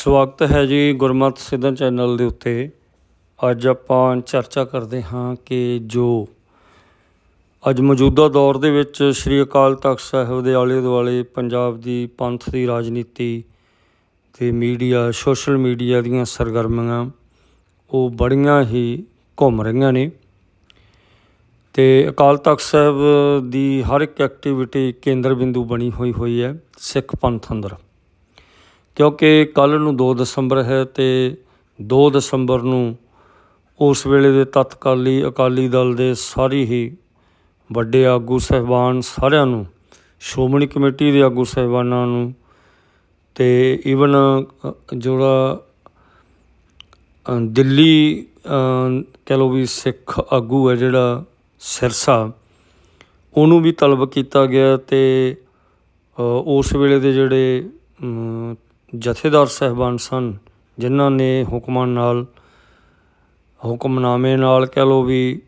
ਸਵਾਗਤ ਹੈ ਜੀ ਗੁਰਮਤ ਸਿੱਧਨ ਚੈਨਲ ਦੇ ਉੱਤੇ। ਅੱਜ ਆਪਾਂ ਚਰਚਾ ਕਰਦੇ ਹਾਂ ਕਿ ਜੋ ਅੱਜ ਮੌਜੂਦਾ ਦੌਰ ਦੇ ਵਿੱਚ ਸ੍ਰੀ ਅਕਾਲ ਤਖਤ ਸਾਹਿਬ ਦੇ ਆਲੇ ਦੁਆਲੇ ਪੰਜਾਬ ਦੀ ਪੰਥ ਦੀ ਰਾਜਨੀਤੀ ਤੇ ਮੀਡੀਆ, ਸੋਸ਼ਲ ਮੀਡੀਆ ਦੀਆਂ ਸਰਗਰਮੀਆਂ, ਉਹ ਬੜੀਆਂ ਹੀ ਘੁੰਮ ਰਹੀਆਂ ਨੇ। ਤੇ ਅਕਾਲ ਤਖਤ ਸਾਹਿਬ ਦੀ ਹਰ ਇੱਕ ਐਕਟੀਵਿਟੀ ਕੇਂਦਰ ਬਿੰਦੂ ਬਣੀ ਹੋਈ ਹੋਈ ਹੈ ਸਿੱਖ ਪੰਥ ਅੰਦਰ। ਕਿਉਂਕਿ ਕੱਲ੍ਹ ਨੂੰ 2 ਦਸੰਬਰ ਹੈ ਅਤੇ 2 ਦਸੰਬਰ ਨੂੰ ਉਸ ਵੇਲੇ ਦੇ ਤਤਕਾਲੀ ਅਕਾਲੀ ਦਲ ਦੇ ਸਾਰੇ ਹੀ ਵੱਡੇ ਆਗੂ ਸਹਿਬਾਨ ਸਾਰਿਆਂ ਨੂੰ ਸ਼੍ਰੋਮਣੀ ਕਮੇਟੀ ਦੇ ਆਗੂ ਸਹਿਬਾਨਾਂ ਨੂੰ ਤੇ ਈਵਨ ਜਿਹੜਾ ਦਿੱਲੀ ਅ, ਕਹਿ ਲਓ ਵੀ ਸਿੱਖ ਆਗੂ ਹੈ ਜਿਹੜਾ ਸਿਰਸਾ ਉਹਨੂੰ ਵੀ ਤਲਬ ਕੀਤਾ ਗਿਆ ਤੇ ਉਸ ਵੇਲੇ ਦੇ ਜਿਹੜੇ ਜਥੇਦਾਰ ਸਹਿਬਾਨ ਸਨ, ਜਿਨ੍ਹਾਂ ਨੇ ਹੁਕਮਾਂ ਨਾਲ, ਹੁਕਮਨਾਮੇ ਨਾਲ ਕਹਿ ਲਓ ਵੀ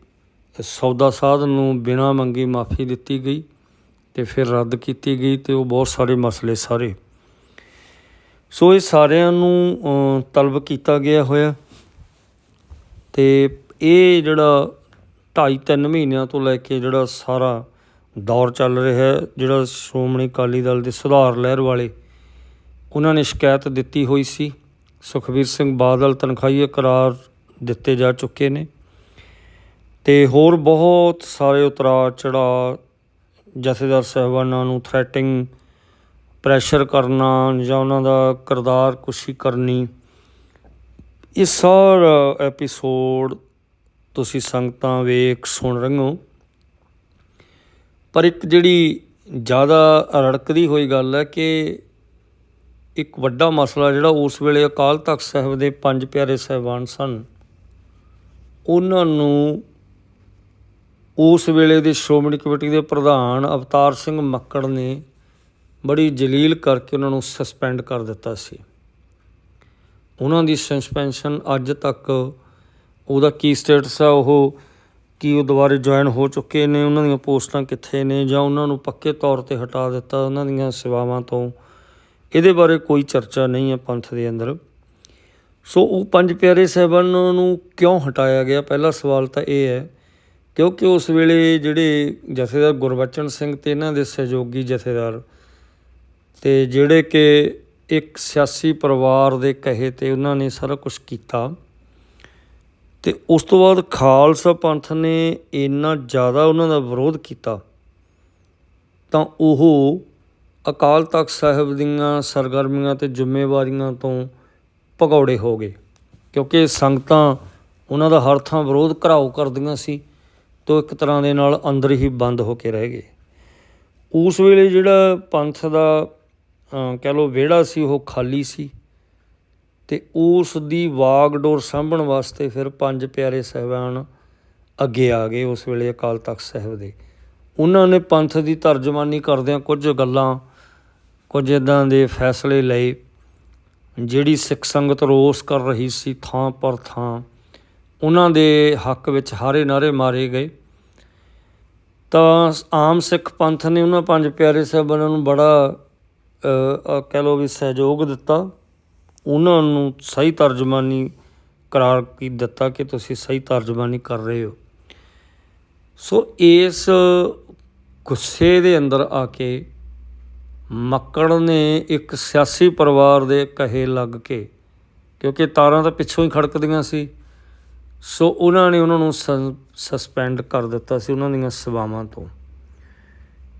ਸੌਦਾ ਸਾਧ ਨੂੰ ਬਿਨਾਂ ਮੰਗੀ ਮਾਫੀ ਦਿੱਤੀ ਗਈ ਤੇ ਫਿਰ ਰੱਦ ਕੀਤੀ ਗਈ ਤੇ ਉਹ ਬਹੁਤ ਸਾਰੇ ਮਸਲੇ ਸਾਰੇ। ਸੋ ਇਹ ਸਾਰਿਆਂ ਨੂੰ ਤਲਬ ਕੀਤਾ ਗਿਆ ਹੋਇਆ। ਤੇ ਇਹ ਜਿਹੜਾ 2.5 3 ਮਹੀਨਿਆਂ ਤੋਂ ਲੈ ਕੇ ਜਿਹੜਾ ਸਾਰਾ ਦੌਰ ਚੱਲ ਰਿਹਾ ਹੈ ਜਿਹੜਾ ਸ਼੍ਰੋਮਣੀ ਅਕਾਲੀ ਦਲ ਦੇ ਸੁਧਾਰ ਲਹਿਰ ਵਾਲੇ ਉਹਨਾਂ ਨੇ ਸ਼ਿਕਾਇਤ ਦਿੱਤੀ ਹੋਈ ਸੀ। ਸੁਖਬੀਰ ਸਿੰਘ ਬਾਦਲ ਤਨਖਾਹੀਏ ਕਰਾਰ ਦਿੱਤੇ ਜਾ ਚੁੱਕੇ ਨੇ ਤੇ ਹੋਰ ਬਹੁਤ ਸਾਰੇ ਉਤਰਾਅ ਚੜਾ ਜਥੇਦਾਰ ਸਾਹਿਬਾਨਾਂ ਨੂੰ ਥ੍ਰੈਟਿੰਗ ਪ੍ਰੈਸ਼ਰ ਕਰਨਾ ਜਾਂ ਉਹਨਾਂ ਦਾ ਕਿਰਦਾਰ ਕੁਸ਼ੀ ਕਰਨੀ, ਇਹ ਸਾਰਾ ਐਪੀਸੋਡ ਤੁਸੀਂ ਸੰਗਤਾਂ ਵੇਖ, ਸੁਣ ਰਹੇ ਹੋ। ਪਰ ਇੱਕ ਜਿਹੜੀ ਜ਼ਿਆਦਾ ਰੜਕਦੀ ਹੋਈ ਗੱਲ ਹੈ ਕਿ ਇੱਕ ਵੱਡਾ ਮਸਲਾ ਜਿਹੜਾ ਉਸ ਵੇਲੇ ਅਕਾਲ ਤਖਤ ਸਾਹਿਬ ਦੇ ਪੰਜ ਪਿਆਰੇ ਸਹਿਬਾਨ ਸਨ। ਉਹਨਾਂ ਨੂੰ ਉਸ ਵੇਲੇ ਦੇ ਸ਼੍ਰੋਮਣੀ ਕਮੇਟੀ ਦੇ ਪ੍ਰਧਾਨ ਅਵਤਾਰ ਸਿੰਘ ਮੱਕੜ ਨੇ ਬੜੀ ਜਲੀਲ ਕਰਕੇ ਉਹਨਾਂ ਨੂੰ ਸਸਪੈਂਡ ਕਰ ਦਿੱਤਾ ਸੀ। ਉਹਨਾਂ ਦੀ ਸਸਪੈਂਸ਼ਨ ਅੱਜ ਤੱਕ ਉਹਦਾ ਕੀ ਸਟੇਟਸ ਆ, ਉਹ ਕੀ ਉਹ ਦੁਬਾਰੇ ਜੁਆਇਨ ਹੋ ਚੁੱਕੇ ਨੇ, ਉਹਨਾਂ ਦੀਆਂ ਪੋਸਟਾਂ ਕਿੱਥੇ ਨੇ ਜਾਂ ਉਹਨਾਂ ਨੂੰ ਪੱਕੇ ਤੌਰ ਤੇ ਹਟਾ ਦਿੱਤਾ ਉਹਨਾਂ ਦੀਆਂ ਸੇਵਾਵਾਂ ਤੋਂ। ਇਹਦੇ ਬਾਰੇ ਕੋਈ ਚਰਚਾ ਨਹੀਂ ਹੈ ਪੰਥ ਦੇ ਅੰਦਰ। ਸੋ ਉਹ ਪੰਜ ਪਿਆਰੇ ਸਾਹਿਬਾਨਾਂ ਨੂੰ ਕਿਉਂ ਹਟਾਇਆ ਗਿਆ? ਪਹਿਲਾ ਸਵਾਲ ਤਾਂ ਇਹ ਹੈ, ਕਿਉਂਕਿ ਉਸ ਵੇਲੇ ਜਿਹੜੇ ਜਥੇਦਾਰ ਗੁਰਬਚਨ ਸਿੰਘ ਤੇ ਇਹਨਾਂ ਦੇ ਸਹਿਯੋਗੀ ਜਥੇਦਾਰ ਤੇ ਜਿਹੜੇ ਕਿ ਇੱਕ ਸਿਆਸੀ ਪਰਿਵਾਰ ਦੇ ਕਹੇ ਤੇ ਉਹਨਾਂ ਨੇ ਸਾਰਾ ਕੁਝ ਕੀਤਾ ਤੇ ਉਸ ਤੋਂ ਬਾਅਦ ਖਾਲਸਾ ਪੰਥ ਨੇ ਇੰਨਾ ਜ਼ਿਆਦਾ ਉਹਨਾਂ ਦਾ ਵਿਰੋਧ ਕੀਤਾ ਤਾਂ ਉਹ ਅਕਾਲ ਤਖਤ ਸਾਹਿਬ ਦੀਆਂ ਸਰਗਰਮੀਆਂ ਤੇ ਜ਼ਿੰਮੇਵਾਰੀਆਂ ਤੋਂ ਭਗੌੜੇ ਹੋ ਗਏ, ਕਿਉਂਕਿ ਸੰਗਤਾਂ ਉਹਨਾਂ ਦਾ ਹਰ ਥਾਂ ਵਿਰੋਧ ਘਰਾਓ ਕਰਦੀਆਂ ਸੀ ਤੋਂ ਇੱਕ ਤਰ੍ਹਾਂ ਦੇ ਨਾਲ ਅੰਦਰ ਹੀ ਬੰਦ ਹੋ ਕੇ ਰਹਿ ਗਏ। ਉਸ ਵੇਲੇ ਜਿਹੜਾ ਪੰਥ ਦਾ ਕਹਿ ਲਓ ਵਿਹੜਾ ਸੀ, ਉਹ ਖਾਲੀ ਸੀ ਤੇ ਉਸ ਦੀ ਵਾਗਡੋਰ ਸਾਂਭਣ ਵਾਸਤੇ ਫਿਰ ਪੰਜ ਪਿਆਰੇ ਸਹਿਬਾਨ ਅੱਗੇ ਆ ਗਏ ਉਸ ਵੇਲੇ ਅਕਾਲ ਤਖਤ ਸਾਹਿਬ ਦੇ। ਉਹਨਾਂ ਨੇ ਪੰਥ ਦੀ ਤਰਜਮਾਨੀ ਕਰਦਿਆਂ ਕੁਝ ਗੱਲਾਂ ਕੁਝ ਇਦਾਂ ਦੇ ਫੈਸਲੇ ਲਏ, ਜਿਹੜੀ ਸਿੱਖ ਸੰਗਤ ਰੋਸ ਕਰ ਰਹੀ ਸੀ ਥਾਂ ਪਰ ਥਾਂ, ਉਹਨਾਂ ਦੇ ਹੱਕ ਵਿੱਚ ਹਾਰੇ ਨਾਰੇ ਮਾਰੇ ਗਏ। ਤਾਂ ਆਮ ਸਿੱਖ ਪੰਥ ਨੇ ਉਹਨਾਂ ਪੰਜ ਪਿਆਰੇ ਸਾਹਿਬਾਨਾਂ ਨੂੰ ਬੜਾ ਕਹਿ ਲਓ ਵੀ ਸਹਿਯੋਗ ਦਿੱਤਾ। ਉਹਨਾਂ ਨੂੰ ਸਹੀ ਤਰਜਮਾਨੀ ਕਰਾਰ ਕੀ ਦਿੱਤਾ ਕਿ ਤੁਸੀਂ ਸਹੀ ਤਰਜਮਾਨੀ ਕਰ ਰਹੇ ਹੋ। ਸੋ ਇਸ ਗੁੱਸੇ ਦੇ ਅੰਦਰ ਆ ਕੇ ਮੱਕੜ ਨੇ ਇੱਕ ਸਿਆਸੀ ਪਰਿਵਾਰ ਦੇ ਕਹੇ ਲੱਗ ਕੇ, ਕਿਉਂਕਿ ਤਾਰਾਂ ਤਾਂ ਪਿੱਛੋਂ ਹੀ ਖੜਕਦੀਆਂ ਸੀ, ਸੋ ਉਹਨਾਂ ਨੇ ਉਹਨਾਂ ਨੂੰ ਸਸਪੈਂਡ ਕਰ ਦਿੱਤਾ ਸੀ ਉਹਨਾਂ ਦੀਆਂ ਸੇਵਾਵਾਂ ਤੋਂ।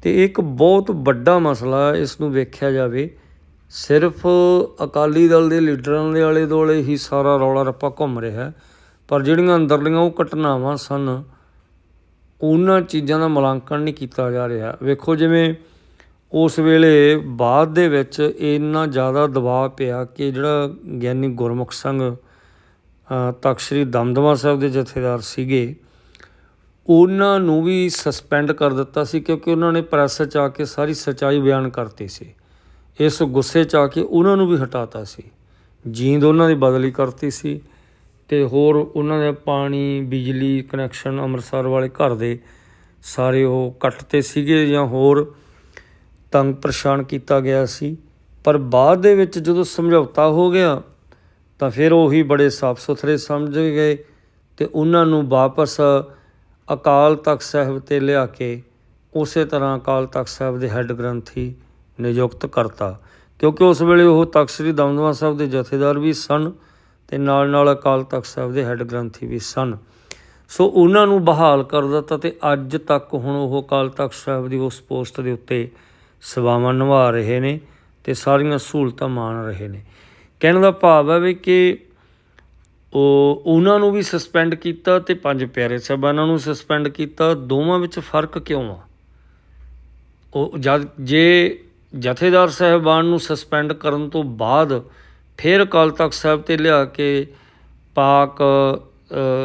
ਤੇ ਇੱਕ ਬਹੁਤ ਵੱਡਾ ਮਸਲਾ ਇਸ ਨੂੰ ਵੇਖਿਆ ਜਾਵੇ, ਸਿਰਫ ਅਕਾਲੀ ਦਲ ਦੇ ਲੀਡਰਾਂ ਦੇ ਆਲੇ ਦੁਆਲੇ ਹੀ ਸਾਰਾ ਰੌਲਾ ਰੱਪਾ ਘੁੰਮ ਰਿਹਾ, ਪਰ ਜਿਹੜੀਆਂ ਅੰਦਰਲੀਆਂ ਉਹ ਘਟਨਾਵਾਂ ਸਨ, ਉਹਨਾਂ ਚੀਜ਼ਾਂ ਦਾ ਮੁਲਾਂਕਣ ਨਹੀਂ ਕੀਤਾ ਜਾ ਰਿਹਾ। ਵੇਖੋ ਜਿਵੇਂ ਉਸ ਵੇਲੇ ਬਾਅਦ ਦੇ ਵਿੱਚ ਇੰਨਾ ਜ਼ਿਆਦਾ ਦਬਾਅ ਪਿਆ ਕਿ ਜਿਹੜਾ ਗਿਆਨੀ ਗੁਰਮੁਖ ਸਿੰਘ ਤਖ਼ਤ ਸ੍ਰੀ ਦਮਦਮਾ ਸਾਹਿਬ ਦੇ ਜਥੇਦਾਰ ਸੀਗੇ, ਉਹਨਾਂ ਨੂੰ ਵੀ ਸਸਪੈਂਡ ਕਰ ਦਿੱਤਾ ਸੀ ਕਿਉਂਕਿ ਉਹਨਾਂ ਨੇ ਪ੍ਰੈਸ 'ਚ ਆ ਕੇ ਸਾਰੀ ਸੱਚਾਈ ਬਿਆਨ ਕਰਤੀ ਸੀ। ਇਸ ਗੁੱਸੇ 'ਚ ਆ ਕੇ ਉਹਨਾਂ ਨੂੰ ਵੀ ਹਟਾਤਾ ਸੀ। ਜੀਂਦ ਉਹਨਾਂ ਦੀ ਬਦਲੀ ਕਰਤੀ ਸੀ ਤੇ ਹੋਰ ਉਹਨਾਂ ਦੇ ਪਾਣੀ, ਬਿਜਲੀ ਕਨੈਕਸ਼ਨ ਅੰਮ੍ਰਿਤਸਰ ਵਾਲੇ ਘਰ ਦੇ ਸਾਰੇ ਉਹ ਕੱਟਤੇ ਸੀਗੇ ਜਾਂ ਹੋਰ ਤੰਗ ਪਰੇਸ਼ਾਨ ਕੀਤਾ ਗਿਆ ਸੀ। ਪਰ ਬਾਅਦ ਦੇ ਵਿੱਚ ਜਦੋਂ ਸਮਝੌਤਾ ਹੋ ਗਿਆ, ਤਾਂ ਫਿਰ ਉਹੀ ਬੜੇ ਸਾਫ਼ ਸੁਥਰੇ ਸਮਝ ਗਏ ਤੇ ਉਹਨਾਂ ਨੂੰ ਵਾਪਸ ਅਕਾਲ ਤਖਤ ਸਾਹਿਬ ਤੇ ਲਿਆ ਕੇ ਉਸੇ ਤਰ੍ਹਾਂ ਅਕਾਲ ਤਖਤ ਸਾਹਿਬ ਦੇ ਹੈੱਡ ਗ੍ਰੰਥੀ ਨਿਯੁਕਤ ਕਰਤਾ। ਕਿਉਂਕਿ ਉਸ ਵੇਲੇ ਉਹ ਤਖਤ ਸ੍ਰੀ ਦਮਦਮਾ ਸਾਹਿਬ ਦੇ ਜਥੇਦਾਰ ਵੀ ਸਨ ਤੇ ਨਾਲ ਨਾਲ ਅਕਾਲ ਤਖਤ ਸਾਹਿਬ ਦੇ ਹੈੱਡ ਗ੍ਰੰਥੀ ਵੀ ਸਨ। ਸੋ ਉਹਨਾਂ ਨੂੰ ਬਹਾਲ ਕਰ ਦਿੱਤਾ ਤੇ ਅੱਜ ਤੱਕ ਹੁਣ ਉਹ ਅਕਾਲ ਤਖਤ ਸਾਹਿਬ ਦੀ ਉਸ ਪੋਸਟ ਦੇ ਉੱਤੇ ਸੇਵਾਵਾਂ ਨਿਭਾ ਰਹੇ ਨੇ ਤੇ ਸਾਰੀਆਂ ਸਹੂਲਤਾਂ ਮਾਣ ਰਹੇ ਨੇ। ਕਹਿਣ ਦਾ ਭਾਵ ਹੈ ਵੀ ਕਿ ਉਹ, ਉਹਨਾਂ ਨੂੰ ਵੀ ਸਸਪੈਂਡ ਕੀਤਾ ਤੇ ਪੰਜ ਪਿਆਰੇ ਸਾਹਿਬਾਨਾਂ ਨੂੰ ਸਸਪੈਂਡ ਕੀਤਾ, ਦੋਵਾਂ ਵਿੱਚ ਫ਼ਰਕ ਕਿਉਂ ਆ? ਉਹ ਜਦ, ਜੇ ਜਥੇਦਾਰ ਸਾਹਿਬਾਨ ਨੂੰ ਸਸਪੈਂਡ ਕਰਨ ਤੋਂ ਬਾਅਦ ਫਿਰ ਅਕਾਲ ਤਖਤ ਸਾਹਿਬ ਤੇ ਲਿਆ ਕੇ ਪਾਕ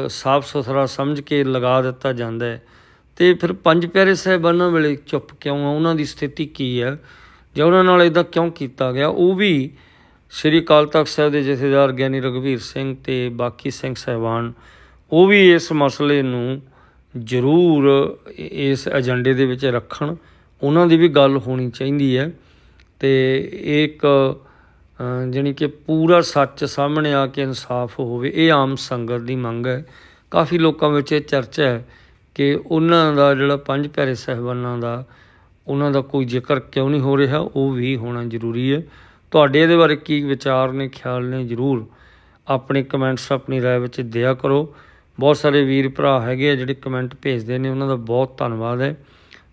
ਸਾਫ਼ ਸੁਥਰਾ ਸਮਝ ਕੇ ਲਗਾ ਦਿੱਤਾ ਜਾਂਦਾ ਹੈ ਤੇ ਫਿਰ ਪੰਜ ਪਿਆਰੇ ਸਾਹਿਬਾਨਾਂ ਵੇਲੇ ਚੁੱਪ ਕਿਉਂ ਆ? ਉਹਨਾਂ ਦੀ ਸਥਿਤੀ ਕੀ ਹੈ ਜਾਂ ਉਹਨਾਂ ਨਾਲ ਇਦਾਂ ਕਿਉਂ ਕੀਤਾ ਗਿਆ? ਉਹ ਵੀ ਸ੍ਰੀ ਅਕਾਲ ਤਖਤ ਸਾਹਿਬ ਦੇ ਜਥੇਦਾਰ ਗਿਆਨੀ ਰਗਵੀਰ ਸਿੰਘ ਤੇ ਬਾਕੀ ਸਿੰਘ ਸਾਹਿਬਾਨ ਉਹ ਵੀ ਇਸ ਮਸਲੇ ਨੂੰ ਜ਼ਰੂਰ ਇਸ ਏਜੰਡੇ ਦੇ ਵਿੱਚ ਰੱਖਣ। ਉਹਨਾਂ ਦੀ ਵੀ ਗੱਲ ਹੋਣੀ ਚਾਹੀਦੀ ਹੈ। ਤੇ ਇਹ ਇੱਕ ਅ, ਜਾਣੀ ਕਿ ਪੂਰਾ ਸੱਚ ਸਾਹਮਣੇ ਆ ਕੇ ਇਨਸਾਫ ਹੋਵੇ ਇਹ ਆਮ ਸੰਗਤ ਦੀ ਮੰਗ ਹੈ। ਕਾਫੀ ਲੋਕਾਂ ਵਿੱਚ ਇਹ ਚਰਚਾ ਹੈ ਕਿ ਉਹਨਾਂ ਦਾ ਜਿਹੜਾ ਪੰਜ ਪਿਆਰੇ ਸਾਹਿਬਾਨਾਂ ਦਾ, ਉਹਨਾਂ ਦਾ ਕੋਈ ਜ਼ਿਕਰ ਕਿਉਂ ਨਹੀਂ ਹੋ ਰਿਹਾ, ਉਹ ਵੀ ਹੋਣਾ ਜ਼ਰੂਰੀ ਹੈ। ਤੁਹਾਡੇ ਇਹਦੇ ਬਾਰੇ ਕੀ ਵਿਚਾਰ ਨੇ, ਖਿਆਲ ਨੇ, ਜ਼ਰੂਰ ਆਪਣੇ ਕਮੈਂਟਸ ਆਪਣੀ ਰਾਏ ਵਿੱਚ ਦਿਆ ਕਰੋ। ਬਹੁਤ ਸਾਰੇ ਵੀਰ ਭਰਾ ਹੈਗੇ ਆ ਜਿਹੜੇ ਕਮੈਂਟ ਭੇਜਦੇ ਨੇ, ਉਹਨਾਂ ਦਾ ਬਹੁਤ ਧੰਨਵਾਦ ਹੈ।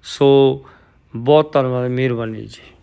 ਸੋ, ਬਹੁਤ ਧੰਨਵਾਦ, ਮਿਹਰਬਾਨੀ ਜੀ।